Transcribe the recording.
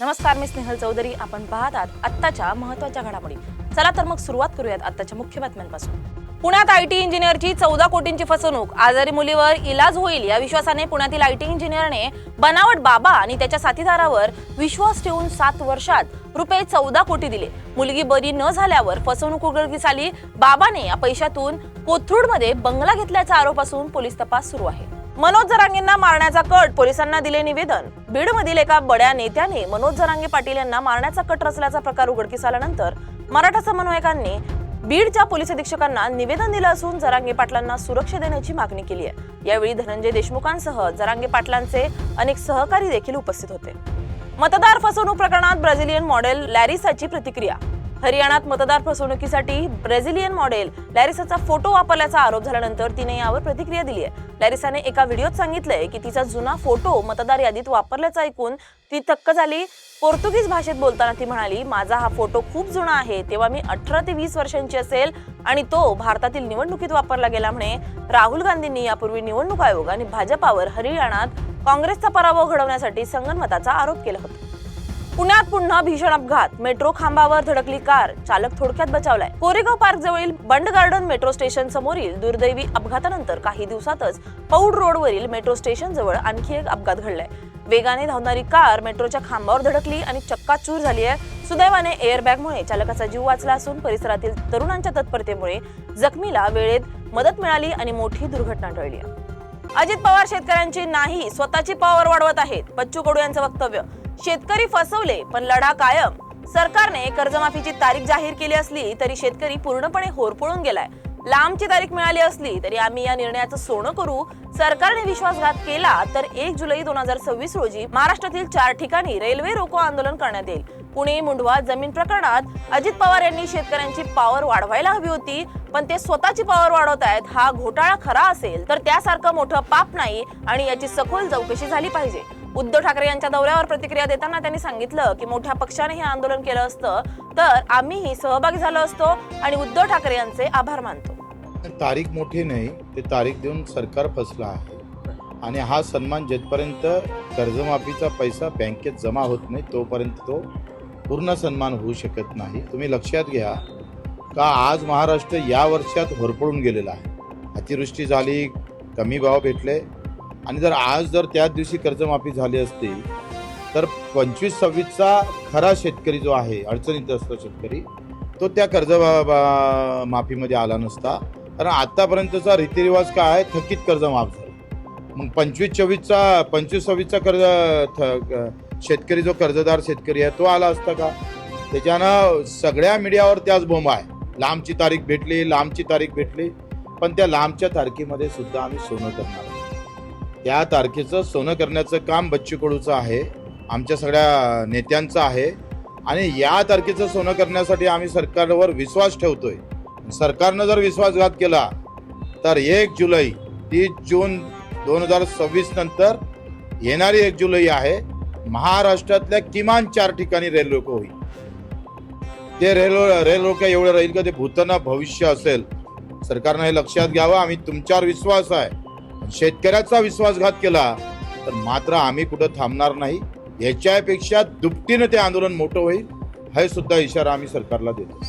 नमस्कार मी स्नेहल चौधरी. आपण पाहत आहात आत्ताच्या महत्त्वाच्या घडामोडी. चला तर मग सुरुवात करूयात आत्ताच्या मुख्य बातम्यांपासून. पुण्यात आय टी इंजिनियरची चौदा कोटींची फसवणूक. आजारी मुलीवर इलाज होईल या विश्वासाने पुण्यातील आय टी इंजिनियरने बनावट बाबा आणि त्याच्या साथीदारावर विश्वास ठेवून सात वर्षात रुपये चौदा कोटी दिले. मुलगी बरी न झाल्यावर फसवणूक उघडकीस आली. बाबाने या पैशातून कोथरूडमध्ये बंगला घेतल्याचा आरोप असून पोलीस तपास सुरू आहे. मनोज जरांगेंना मारण्याचा कट. पोलिसांना दिले निवेदन. बीडमधील एका बड्या नेत्याने मनोज जरांगे पाटील यांना मारण्याचा कट रचल्याचा प्रकार उघडकीस आल्यानंतर मराठा समन्वयकांनी बीडच्या पोलीस अधीक्षकांना निवेदन दिलं असून जरांगे पाटलांना सुरक्षा देण्याची मागणी केली आहे. यावेळी धनंजय देशमुखांसह जरांगे पाटलांचे अनेक सहकारी देखील उपस्थित होते. मतदार फसवणूक प्रकरणात ब्राझिलियन मॉडेल लॅरिसाची प्रतिक्रिया. हरियाणात मतदार फसवणुकीसाठी ब्रेझिलियन मॉडेल लॅरिसाचा फोटो वापरल्याचा आरोप झाल्यानंतर तिने यावर प्रतिक्रिया दिली आहे. लॅरिसाने एका व्हिडिओत सांगितलंय की तिचा जुना फोटो मतदार यादीत वापरल्याचं ऐकून ती थक्क झाली. पोर्तुगीज भाषेत बोलताना ती म्हणाली माझा हा फोटो खूप जुना आहे तेव्हा मी अठरा ते वीस वर्षांची असेल आणि तो भारतातील निवडणुकीत वापरला गेला म्हणे. राहुल गांधींनी यापूर्वी निवडणूक आयोग आणि भाजपावर हरियाणात काँग्रेसचा पराभव घडवण्यासाठी संगनमताचा आरोप केला होता. पुण्यात पुन्हा भीषण अपघात. मेट्रो खांबावर धडकली कार. चालक थोडक्यात बचावलाय. कोरेगाव पार्क जवळील बंड गार्डन मेट्रो स्टेशन समोरील दुर्दैवी अपघातानंतर काही दिवसातच पौड रोडवरील मेट्रो स्टेशन जवळ आणखी एक अपघात घडलाय. वेगाने धावणारी कार मेट्रोच्या खांबावर धडकली आणि चक्काचूर झाली आहे. सुदैवाने एअरबॅगमुळे चालकाचा जीव वाचला असून परिसरातील तरुणांच्या तत्परतेमुळे जखमीला वेळेत मदत मिळाली आणि मोठी दुर्घटना टळली अजित पवार शेतकऱ्यांची नाही स्वतःची पॉवर वाढवत आहेत. बच्चू कडू यांचं वक्तव्य. शेतकरी फसवले पण लढा कायम. सरकारने कर्जमाफीची तारीख जाहीर केली असली तरी शेतकरी पूर्णपणे होरपळून गेलाय. लांबची तारीख मिळाली असली तरी आम्ही या निर्णयाचं सोनं करू. सरकारने विश्वासघात केला तर एक जुलै दोन हजार सव्वीस रोजी महाराष्ट्रातील चार ठिकाणी रेल्वे रोको आंदोलन करण्यात येईल. पुणे मुंडवा जमीन प्रकरणात अजित पवार यांनी शेतकऱ्यांची पॉवर वाढवायला हवी होती पण ते स्वतःची पॉवर वाढवत आहेत हा घोटाळा खरा असेल तर त्यासारखं मोठं पाप नाही आणि याची सखोल चौकशी झाली पाहिजे. उद्धव ठाकरे यांच्या दौऱ्यावर प्रतिक्रिया देताना त्यांनी सांगितलं की मोठ्या पक्षाने हे आंदोलन केलं असतं तर आम्हीही सहभागी झालो असतो आणि उद्धव ठाकरे यांचे आभार मानतो. तारीख मोठी नाही ते तारीख देऊन सरकार फसलं आहे. आणि हा सन्मान जेथपर्यंत कर्जमाफीचा पैसा बँकेत जमा होत नाही तोपर्यंत तो पूर्ण सन्मान होऊ शकत नाही. तुम्ही लक्षात घ्या का आज महाराष्ट्र या वर्षात होरपळून गेलेला आहे. अतिवृष्टी झाली कमी भाव भेटले आणि जर आज जर त्याच दिवशी कर्जमाफी झाली असती तर पंचवीस सव्वीसचा खरा शेतकरी जो आहे अडचणीत असतो शेतकरी तो त्या कर्ज माफीमध्ये आला नसता. कारण आत्तापर्यंतचा रीतिरिवाज काय आहे? थकीत कर्ज माफ झालं. मग पंचवीस चोवीसचा पंचवीस सव्वीसचा कर्ज थ- शेतकरी जो कर्जदार शेतकरी आहे तो आला असता का? त्याच्यानं सगळ्या मीडियावर त्याच बोंब आहे. लांबची तारीख भेटली लांबची तारीख भेटली पण त्या लांबच्या तारखेमध्ये सुद्धा आम्ही सोनं करणार या त्या तारखेचं सोनं करण्याचं काम बच्चू कडूचं आहे आमच्या सगळ्या नेत्यांचं आहे. आणि या तारखेचं सोनं करण्यासाठी आम्ही सरकारवर विश्वास ठेवतोय. सरकारनं जर विश्वासघात केला तर एक जुलै तीस जून दोन हजार सव्वीस नंतर येणारी एक जुलै आहे. महाराष्ट्रातल्या किमान चार ठिकाणी रेल रोको होईल. ते रेल रेल एवढं राहील का? ते भूतांना भविष्य असेल. सरकारनं हे लक्षात घ्यावं. आम्ही तुमच्यावर विश्वास आहे. शेतकऱ्याचा विश्वासघात केला तर मात्र आम्ही कुठं थांबणार नाही. याच्यापेक्षा दुपटीनं ते आंदोलन मोठं होईल हे सुद्धा इशारा आम्ही सरकारला देतो.